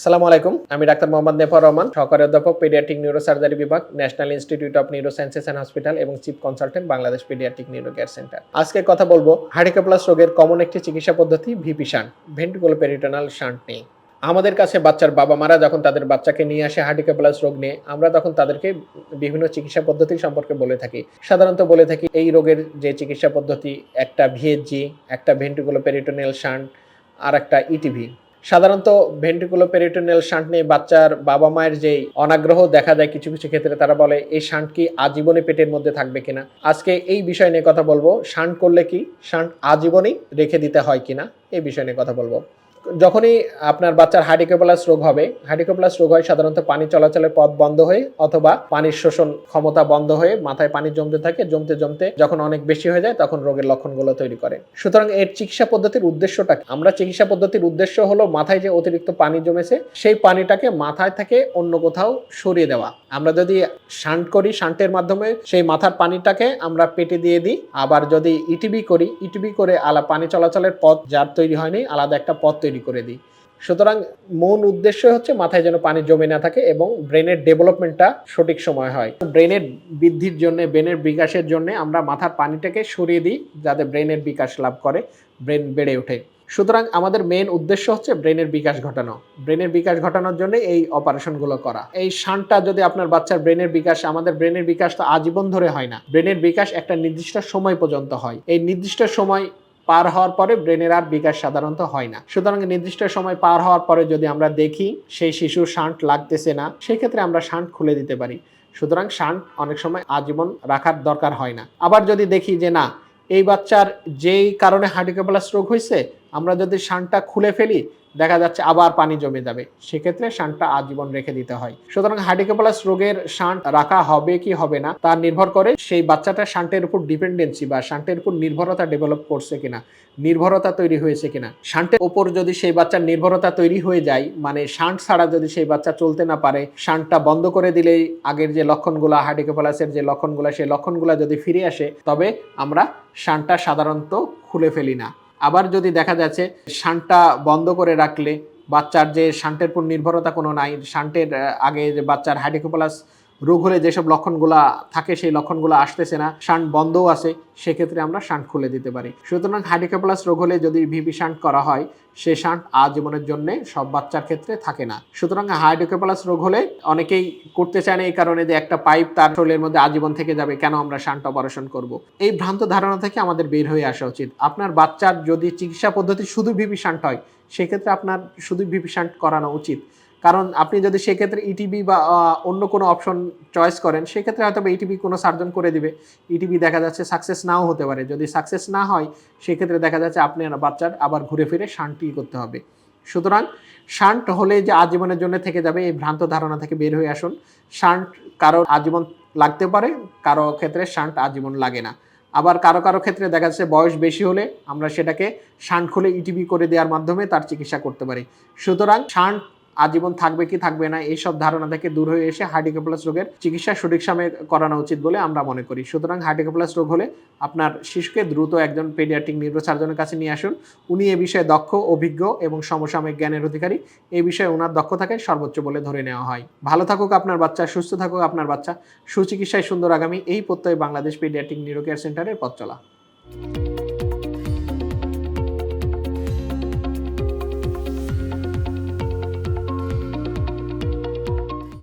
আসসালামু আলাইকুম। আমি ডাক্তার মোহাম্মদ নেফর রহমান, সহকারী অধ্যাপক, পেডিয়াট্রিক নিউরোসার্জারি বিভাগ national institute of neuro neurosciences and hospital এবং chief consultant Bangladesh paediatric neuro care centre আজকে কথা বলব হার্ডিকোপ্লাস রোগের কমন একটি চিকিৎসা পদ্ধতি, VP shunt ventriculo peritoneal shunt নিয়ে। আমাদের কাছে বাচ্চার বাবা মারা যখন তাদের বাচ্চাকে নিয়ে আসে হার্ডিকোপ্লাস রোগ নিয়ে, আমরা তখন তাদেরকে বিভিন্ন চিকিৎসা পদ্ধতি সম্পর্কে বলে থাকি। সাধারণত বলে থাকি এই রোগের যে চিকিৎসা পদ্ধতি, একটা ভিএসজি একটা ভেন্ট্রিকুলো পেরিটোনিয়াল শান্ট আর একটা ইটিভি সাধারণত ভেন্ট্রিকুলো পেরিটোনিয়াল শান্ট নিয়ে বাচ্চার বাবা মায়ের যেই অনাগ্রহ দেখা যায় কিছু কিছু ক্ষেত্রে, তারা বলে, এই শান্ট কি আজীবনে পেটের মধ্যে থাকবে কিনা? আজকে এই বিষয় নিয়ে কথা বলব। শান্ট করলে কি? শান্ট আজীবনেই রেখে দিতে হয় কিনা? এই বিষয় নিয়ে কথা বলব। যখনই আপনার বাচ্চার হার্ডিকোপ্লাস রোগ হবে হার্ডিকোপ্লাস রোগ হয় সাধারণত পানি চলাচলের পথ বন্ধ হয়ে অথবা পানির শোষণ ক্ষমতা বন্ধ হয়ে মাথায় পানি জমতে থাকে, জমতে জমতে যখন অনেক বেশি হয়ে যায় তখন রোগের লক্ষণগুলো তৈরি করে। সুতরাং এর চিকিৎসা পদ্ধতির উদ্দেশ্যটা আমরা চিকিৎসা পদ্ধতির উদ্দেশ্য হলো মাথায় যে অতিরিক্ত পানি জমেছে, সেই পানিটাকে মাথায় থেকে অন্য কোথাও সরিয়ে দেওয়া। আমরা যদি শান্ট করি, শান্টের মাধ্যমে সেই মাথার পানিটাকে আমরা পেটে দিয়ে দিই। আবার যদি ইটিবি করি, ইটিবি করে আলা, পানি চলাচলের পথ যার তৈরি হয়নি, আলাদা একটা পথ তৈরি করে দিই। সুতরাং মূল উদ্দেশ্য হচ্ছে মাথায় যেন পানি জমে না থাকে এবং ব্রেনের ডেভেলপমেন্টটা সঠিক সময় হয়। ব্রেনের বৃদ্ধির জন্য, ব্রেনের বিকাশের জন্য আমরা মাথার পানিটাকে সরিয়ে দিই যাতে ব্রেনের বিকাশ লাভ করে, ব্রেন বেড়ে ওঠে। সুতরাং আমাদের মেন উদ্দেশ্য হচ্ছে ব্রেনের বিকাশ ঘটানো। ব্রেনের বিকাশ ঘটানোর জন্য এই অপারেশনগুলো করা। এই শানটা যদি আপনার বাচ্চার ব্রেনের বিকাশ, আমাদের ব্রেনের বিকাশ তো আজীবন ধরে হয় না। ব্রেনের বিকাশ একটা নির্দিষ্ট সময় পর্যন্ত হয়। এই নির্দিষ্ট সময় পার হওয়ার পরে ব্রেনের আর বিকাশ সাধারণত হয় না। সুতরাং নির্দিষ্ট সময় পার হওয়ার পরে যদি আমরা দেখি সেই শিশুর শান্ট লাগতেছে না সেই ক্ষেত্রে আমরা শান্ট খুলে দিতে পারি। সুতরাং শান্ট অনেক সময় আজীবন রাখার দরকার হয় না। আবার যদি দেখি যে না, এই বাচ্চার যেই কারণে হার্ডিকোপ্লাস রোগ হয়েছে আমরা যদি শানটা খুলে ফেলি, দেখা যাচ্ছে আবার পানি জমে যাবে। সেক্ষেত্রে শানটা আজীবন রেখে দিতে হয়। সুতরাং হার্ডিকোপ্লাস রোগের শান রাখা হবে কি হবে না, তা নির্ভর করে সেই বাচ্চাটা শান্টের উপর ডিপেন্ডেন্সি বা শান্টের উপর নির্ভরতা ডেভেলপ করছে কিনা, নির্ভরতা তৈরি হয়েছে কিনা। শান্টের ওপর যদি সেই বাচ্চার নির্ভরতা তৈরি হয়ে যায় মানে শান্ট ছাড়া যদি সেই বাচ্চা চলতে না পারে শান্টটা বন্ধ করে দিলেই আগের যে লক্ষণগুলো হার্ডিকোপ্লাসের যে লক্ষণগুলো, সেই লক্ষণগুলো যদি ফিরে আসে, তবে আমরা শানটা সাধারণত খুলে ফেলি না। আবার যদি দেখা যাচ্ছে শানটা বন্ধ করে রাখলে বাচ্চার যে শান্টের উপর নির্ভরতা কোনো নাই, শান্টের আগে যে বাচ্চার হাইড্রোকোপ্লাস রোগ হলে যেসব লক্ষণগুলো থাকে, সেই লক্ষণগুলো আসতেছে না। শান্ট বন্ধও আছে, সেক্ষেত্রে আমরা শান্ট খুলে দিতে পারি। সুতরাং হাইড্রোকোপ্লাস রোগ হলে যদি ভিপি শান্ট করা হয়, সে শান্ট আজীবনের জন্য সব বাচ্চার ক্ষেত্রে থাকে না। সুতরাং হাইড্রোকোপ্লাস রোগ হলে অনেকেই করতে চায় না এই কারণে যে একটা পাইপ তার শরীরের মধ্যে আজীবন থেকে যাবে, কেন আমরা শান্ট অপারেশন করব? এই ভ্রান্ত ধারণা থেকে আমাদের বের হয়ে আসা উচিত। আপনার বাচ্চার যদি চিকিৎসা পদ্ধতি শুধু ভিপি শান্ট হয়, সেক্ষেত্রে আপনার শুধু ভিপি শান্ট করানো উচিত। কারণ আপনি যদি সেক্ষেত্রে ইটিবি বা অন্য কোনো অপশন চয়েস করেন, সেক্ষেত্রে হয়তো ইটিবি কোনো সার্জন করে দিবে। ইটিবি দেখা যাচ্ছে সাকসেস নাও হতে পারে। যদি সাকসেস না হয়, সেক্ষেত্রে দেখা যাচ্ছে আপনার বাচ্চার আবার ঘুরে ফিরে শান্তি করতে হবে। সুতরাং শান্ট হলে যে আজীবনের জন্য থেকে যাবে, এই ভ্রান্ত ধারণা থেকে বের হয়ে আসুন। শান্ট কারও আজীবন লাগতে পারে, কারও ক্ষেত্রে শান্ট আজীবন লাগে না। আবার কারও কারও ক্ষেত্রে দেখা যাচ্ছে বয়স বেশি হলে আমরা সেটাকে শান্ট খুলে ইটিবি করে দেওয়ার মাধ্যমে তার চিকিৎসা করতে পারি। সুতরাং শান্ট আজীবন থাকবে কি থাকবে না, এইসব ধারণা থেকে দূর হয়ে এসে হার্ডিকোপ্লাস রোগের চিকিৎসা সঠিক সময়ে করানো উচিত বলে আমরা মনে করি। সুতরাং হার্ডিকোপ্লাস রোগ হলে আপনার শিশুকে দ্রুত একজন পেডিয়াট্রিক নিউরোসার্জনের কাছে নিয়ে আসুন। উনি এ বিষয়ে দক্ষ, অভিজ্ঞ এবং সমসাময়িক জ্ঞানের অধিকারী। এই বিষয়ে ওনার দক্ষতাকে সর্বোচ্চ বলে ধরে নেওয়া হয়। ভালো থাকুক আপনার বাচ্চা, সুস্থ থাকুক আপনার বাচ্চা। সুচিকিৎসায় সুন্দর আগামী। এই প্রত্যয় বাংলাদেশ পেডিয়াট্রিক নিউরো কেয়ার সেন্টারের পথ চলা।